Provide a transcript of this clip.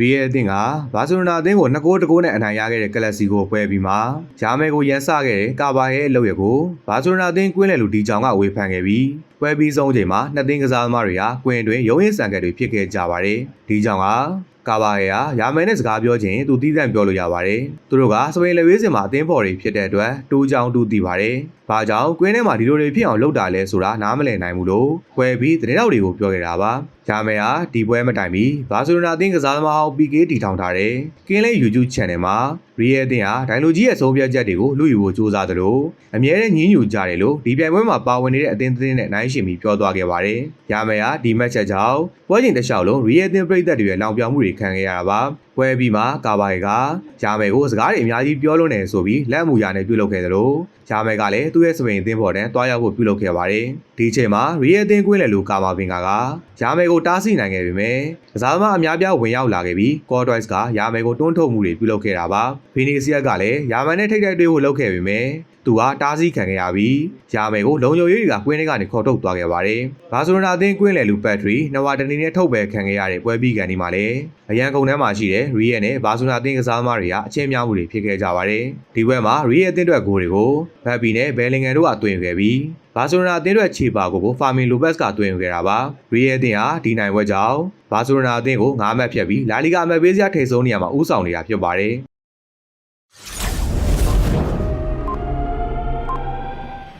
ရီယယ်အသင်းကဘာစီလိုနာအသင်းကို2ဂိုးတကိုးနဲ့အနိုင်ရခဲ့တဲ့ကလပ်စီကိုပွဲပြီးမှဂျာမဲကိုရန်ဆခဲ့တဲ့ကာဘာရဲ့အလုပ်ရကိုဘာစီလိုနာအသင်းကွင်းလည်လူဒီကြောင်ကဝေဖန်ခဲ့ပြီး ပွဲပြီးဆုံးချိန်မှာနှစ်သင်းကစားသမားတွေဟာကွင်းအတွင်းရုံးရင်ဆန်ကက်တွေဖြစ်ခဲ့ကြပါတယ်ဒီကြောင်ကကာဘာရဲ့ဟာရာမဲနဲ့စကားပြောခြင်းသူတီးတန့်ပြောလို့ရပါတယ်သူတို့ကစပိန်လက်ဝေးစင်မှာအသင်းဖော်တွေဖြစ်တဲ့အတွက်တူးကြောင်တူးတည်ပါတယ်ဘာကြောင့်ကွင်းထဲမှာဒီလိုတွေဖြစ်အောင်လုပ်တာလဲဆိုတာနားမလည်နိုင်ဘူးလို့ပွဲပြီးသတင်းတော်တွေကိုပြောခဲ့တာပါဂျာမဲဟာဒီပွဲမတိုင်မီဘာစီလိုနာအသင်းကစားသမားဟောင်း PK တီထောင်ထားတဲ့ကင်းလေး YouTube Channel မှာရီယယ်အသင်းဟာဒိုင်လိုကြီးရဲ့ဆုံးဖြတ်ချက်တွေကိုလူယူဖို့စူးစမ်းသလိုအမြဲတမ်းညှင်းညူကြတယ်လို့ဒီပြိုင်ပွဲမှာပါဝင်နေတဲ့အသင်းသတင်းနဲ့နိုင်ရှင်ပြီးပြောသွားခဲ့ပါတယ်။ဂျာမဲဟာဒီမတ်ချက်ကြောင့်ပွဲချိန်တစ်လျှောက်လုံးရီယယ်အသင်းပြည်သက်တွေရဲ့လောင်ပြောင်မှုတွေခံခဲ့ရတာပါ။ ပွဲပြီးမှကာဘာရီကဂျာမဲကိုစကားတွေအများကြီးပြောလို့နေဆိုပြီးလက်မှုရနဲ့ပြုတ်လုခဲ့သလိုဂျာမဲကလည်းသူ့ရဲ့စပိန်အသင်းပေါ်တန်းတွားရောက်ဖို့ပြုလုပ်ခဲ့ပါတယ်။ဒီအချိန်မှာရီယယ်အသင်းကွင်းလေလူကာမာပင်ကာကဂျာမဲကိုတားဆီးနိုင်ခဲ့ပေမဲ့ကစားသမားအများပြားဝင်ရောက်လာခဲ့ပြီးကော့ဒိုက်စ်ကဂျာမဲကိုတွန်းထုတ်မှုတွေပြုလုပ်ခဲ့တာပါ။ဖီနီစီယက်ကလည်းဂျာမန်နဲ့ထိတ်တိုက်တွေ့ဖို့လုပ်ခဲ့ပေမဲ့သူကတားဆီးခံခဲ့ရပြီးဂျာမဲကိုလုံခြုံရေးတွေကကွင်းထဲကနေခေါ်ထုတ်သွားခဲ့ပါတယ်။ဘာစီလိုနာအသင်းကွင်းလေလူပတ်ထရီနဝါတနီနဲ့ထုတ်ပယ်ခံခဲ့ရတဲ့ပွဲပြီးကန်ဒီမှာလည်းအရန်ကုန်ထဲမှာရှိတဲ့ရီယယ်နဲ့ဘာစီလိုနာအသင်းကစားသမားတွေကအချင်းများမှုတွေဖြစ်ခဲ့ကြပါတယ်။ဒီပွဲမှာရီယယ်အသင်းအတွက်ဂိုးတွေကိုဘတ်ပီနဲ့ဘယ်လင်ဂန်တို့ကသွင်းခဲ့ပြီးဘာစီလိုနာအသင်းအတွက်ခြေပါကိုကိုဖာမင်လိုဘက်စ်ကသွင်းခဲ့တာပါ။ရီယယ်အသင်းဟာဒီနိုင်ပွဲကြောင့်ဘာစီလိုနာအသင်းကို9မှတ်ဖြတ်ပြီးလာလီဂါအမှတ်ပေးစရာထိပ်ဆုံးနေရာမှာဦးဆောင်နေတာဖြစ်ပါတယ်။